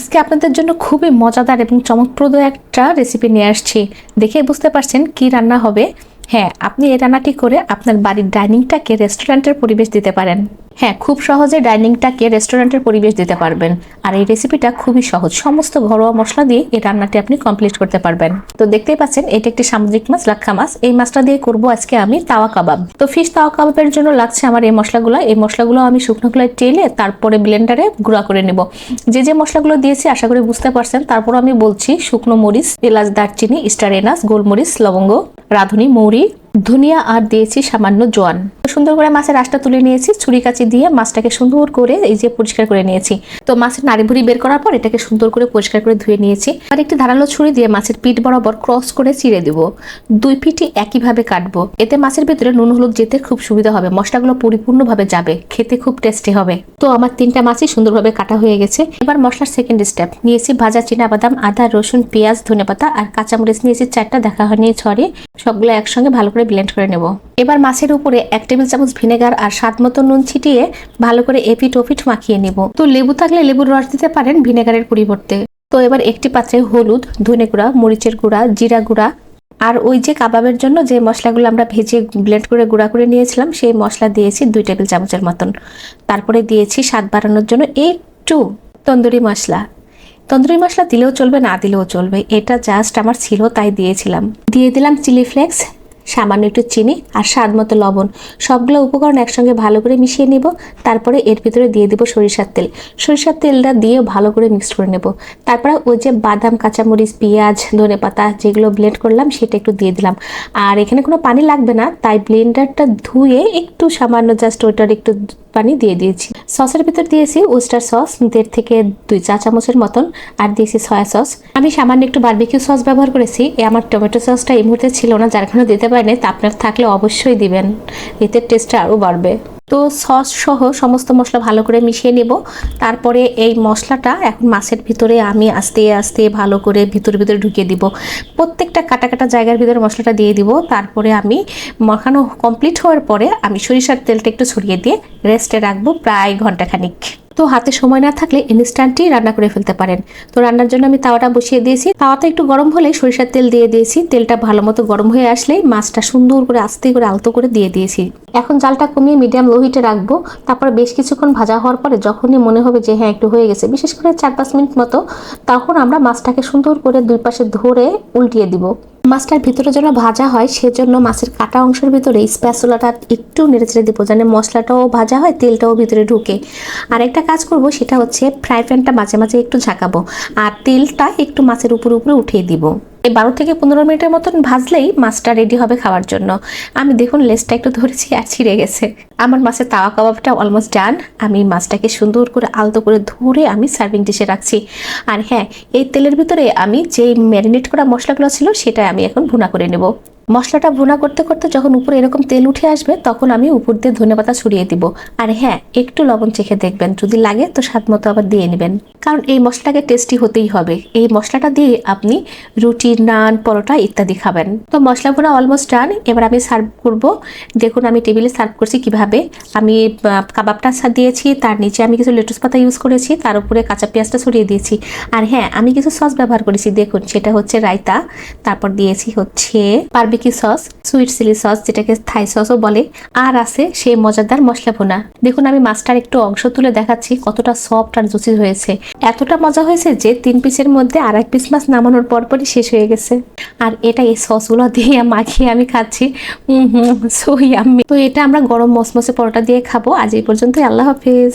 আজকে আপনাদের জন্য খুবই মজাদার এবং চমকপ্রদ একটা রেসিপি নিয়ে আসছি। দেখে বুঝতে পারছেন কি রান্না হবে। হ্যাঁ আপনি এই রান্নাটি করে আপনার বাড়ির ডাইনিংটাকে রেস্টুরেন্টের পরিবেশ দিতে পারেন। হ্যাঁ খুব সহজে ডাইনিংটাকে রেস্টুরেন্টের পরিবেশ দিতে পারবেন। আর এই রেসিপিটা খুবই সহজ। সমস্ত ঘরোয়া মশলা দিয়ে এই রান্নাটি আপনি কমপ্লিট করতে পারবেন। তো দেখতেই পাচ্ছেন, এটা একটি সামুদ্রিক মাছ, লাক্ষা মাছ। এই মাছটা দিয়ে করব আজকে আমি তাওয়া কাবাব। তো ফিশ তাওয়া কাবাবের জন্য লাগছে আমার এই মশলাগুলো। এই মশলাগুলো আমি শুকনো খোলায় টেলে তারপরে ব্লেন্ডারে গুঁড়া করে নেব। যে যে মশলাগুলো দিয়েছি, আশা করি বুঝতে পারছেন। তারপর আমি বলছি শুকনো মরিচ, এলাচ, দারচিনি স্টার এনাস গোলমরিচ, লবঙ্গ, রাঁধুনি, মৌরি ধনিয়া আর দিয়েছি সামান্য জোয়ান। সুন্দর করে মাছের আঁশটা তুলে নিয়েছি, ছুরি কাচি দিয়ে মাছটাকে সুন্দর করে এই যে পরিষ্কার করে নিয়েছি। তো মাছের নাড়ি ভুড়ি বের করার পর এটাকে সুন্দর করে পরিষ্কার করে ধুয়ে নিয়েছি। আর একটি ধারালো ছুরি দিয়ে মাছের পিঠ বরাবর ক্রস করে চিড়ে দিব। দুই পিঠই একইভাবে কাটবো। এতে মাছের ভিতরে নুন হলুদ যেতে খুব সুবিধা হবে। মশলাগুলো পরিপূর্ণভাবে যাবে। খেতে খুব টেস্টি হবে। তো আমার তিনটা মাছই সুন্দরভাবে কাটা হয়ে গেছে। এবার মশলার সেকেন্ড স্টেপ নিয়েছি ভাজা চীনা বাদাম আদা, রসুন, পেঁয়াজ, ধনেপাতা আর কাঁচামরিচ। নিয়েছি চারটা, দেখা হয়নি ছড়ে সবগুলো একসঙ্গে ভালো করে ব্লেন্ড করে নেব। এবার মাছের উপরে এক টেবিল চামচ ভিনেগার আর স্বাদ মতো নুন ছিটিয়ে ভালো করে এপিট ওপিট মাখিয়ে নেব। তো লেবু থাকলে লেবুর রস দিতে পারেন ভিনেগারের পরিবর্তে। তো এবার একটি পাত্রে হলুদ, ধনে গুঁড়া, মরিচের গুঁড়া, জিরা গুঁড়া আর ওই যে কাবাবের জন্য যে মশলাগুলো আমরা ভেজে ব্লেন্ড করে গুঁড়া করে নিয়েছিলাম, সেই মশলা দিয়েছি দুই টেবিল চামচের মতন। তারপরে দিয়েছি স্বাদ বাড়ানোর জন্য একটু তন্দুরি মশলা। তন্দুরি মশলা দিলেও চলবে, না দিলেও চলবে। এটা জাস্ট আমার ছিল, তাই দিয়েছিলাম। দিয়ে দিলাম চিলি ফ্লেক্স সামান্য একটু চিনি আর স্বাদ মতো লবণ। সবগুলো উপকরণ একসঙ্গে ভালো করে মিশিয়ে নেব। তারপরে এর ভিতরে দিয়ে দেবো সরিষার তেল। সরিষার তেলটা দিয়ে ভালো করে মিক্স করে নেব। তারপরে ওই যে বাদাম, কাঁচামরিচ, পেঁয়াজ, ধনে পাতা যেগুলো ব্লেন্ড করলাম, সেটা একটু দিয়ে দিলাম। আর এখানে কোনো পানি লাগবে না, তাই ব্লেন্ডারটা ধুয়ে একটু সামান্য জাস্ট ওইটার একটু পানি দিয়ে দিয়েছি। সসের ভিতর দিয়েছি ওস্টার সস দেড় থেকে দুই চা চামচের মতন, আর দিয়েছি সয়া সস আমি সামান্য একটু বারবিকিউ সস ব্যবহার করেছি। আমার টমেটো সসটা এই মুহূর্তে ছিল না, যার কারণে দিতে পারিনি তা আপনার থাকলে অবশ্যই দিবেন। এতে টেস্টটা আরও বাড়বে। তো সস সহ সমস্ত মশলা ভালো করে মিশিয়ে নেব। তারপরে এই মশলাটা এখন মাছের ভিতরে আমি আস্তে আস্তে ভালো করে ভিতরে ভিতরে ঢুকিয়ে দিব। প্রত্যেকটা কাটা কাটা জায়গার ভিতরে মশলাটা দিয়ে দিব। তারপরে আমি মাখানো কমপ্লিট হওয়ার পরে আমি সরিষার তেলটা একটু ছড়িয়ে দিয়ে রেস্টে রাখব প্রায় ঘন্টাখানিক। তো হাতে সময় না থাকলে ইনস্ট্যান্টই রান্না করে ফেলতে পারেন। তো রান্নার জন্য আমি তাওয়াটা বসিয়ে দিয়েছি। তাওয়াটা একটু গরম হলে সরিষার তেল দিয়ে দিয়েছি। তেলটা ভালো মতো গরম হয়ে আসলেই মাছটা সুন্দর করে আস্তে করে আলতো করে দিয়ে দিয়েছি। এখন জালটা কমিয়ে মিডিয়াম লো হিটে রাখব। তারপরে বেশ কিছুক্ষণ ভাজা হওয়ার পরে যখনই মনে হবে যে হ্যাঁ একটু হয়ে গেছে, বিশেষ করে চার পাঁচ মিনিট মতো, তখন আমরা মাছটাকে সুন্দর করে দুই পাশে ধরে উল্টিয়ে দিব। মাছটার ভিতরে যেন ভাজা হয়, সেজন্য মাছের কাটা অংশের ভিতরে স্প্যাচুলাটা একটু নেড়ে চেড়ে দিব, যেন মশলাটাও ভাজা হয়, তেলটাও ভিতরে ঢুকে। আর একটা কাজ করব, সেটা হচ্ছে ফ্রাই প্যানটা মাঝে মাঝে একটু ঝাঁকাবো, আর তেলটা একটু মাছের উপর উপরে উঠিয়ে দিব। এই বারো থেকে পনেরো মিনিটের মতন ভাজলেই মাছটা রেডি হবে খাওয়ার জন্য। আমি দেখুন লেসটা একটু ধরেছি, আর ছিঁড়ে গেছে। আমার মাছের তাওয়া কাবাবটা অলমোস্ট ডান আমি মাছটাকে সুন্দর করে আলতো করে ধরে আমি সার্ভিং ডিশে রাখছি। আর হ্যাঁ এই তেলের ভিতরে আমি যে ম্যারিনেট করা মশলাগুলো ছিল সেটা আমি এখন ভুনা করে নেব। মশলাটা ভুনা করতে করতে যখন উপরে এরকম তেল উঠে আসবে, তখন আমি উপর দিয়ে ধনেপাতা ছড়িয়ে দিব। আর হ্যাঁ একটু লবণ চেখে দেখবেন, যদি লাগে তো স্বাদ মতো আবার দিয়ে নেবেন। কারণ এই মশলাকে টেস্টি হতেই হবে। এই মশলাটা দিয়ে আপনি রুটি নান, পরোটা ইত্যাদি খাবেন। তো মশলা ভুনা অলমোস্ট ডান এবার আমি সার্ভ করব। দেখুন আমি টেবিলে সার্ভ করছি কীভাবে আমি কাবাবটা দিয়েছি, তার নিচে আমি কিছু লেটুস পাতা ইউজ করেছি, তার উপরে কাঁচা পেঁয়াজটা ছড়িয়ে দিয়েছি। আর হ্যাঁ আমি কিছু সস ব্যবহার করেছি, দেখুন, সেটা হচ্ছে রায়তা, তারপর দিয়েছি হচ্ছে barbecue sauce sweet chilli sauce যেটাকে থাই সসও বলে। আর আছে সেই মজাদার মশলা ভুনা। দেখুন, আমি মাছটার একটু অংশ তুলে দেখাচ্ছি, কতটা সফট আর জুসি হয়েছে। এতটা মজা হয়েছে যে, তিন পিসের মধ্যে আর এক পিস মাছ নামানোর পরপরই শেষ হয়ে গেছে। আর এটা এই সসগুলো দিয়ে মাখিয়ে আমি খাচ্ছি। হুম হুম সই আমি তো এটা আমরা গরম মসমসে পরোটা দিয়ে খাব। আজ এই পর্যন্তই আল্লাহ হাফিজ।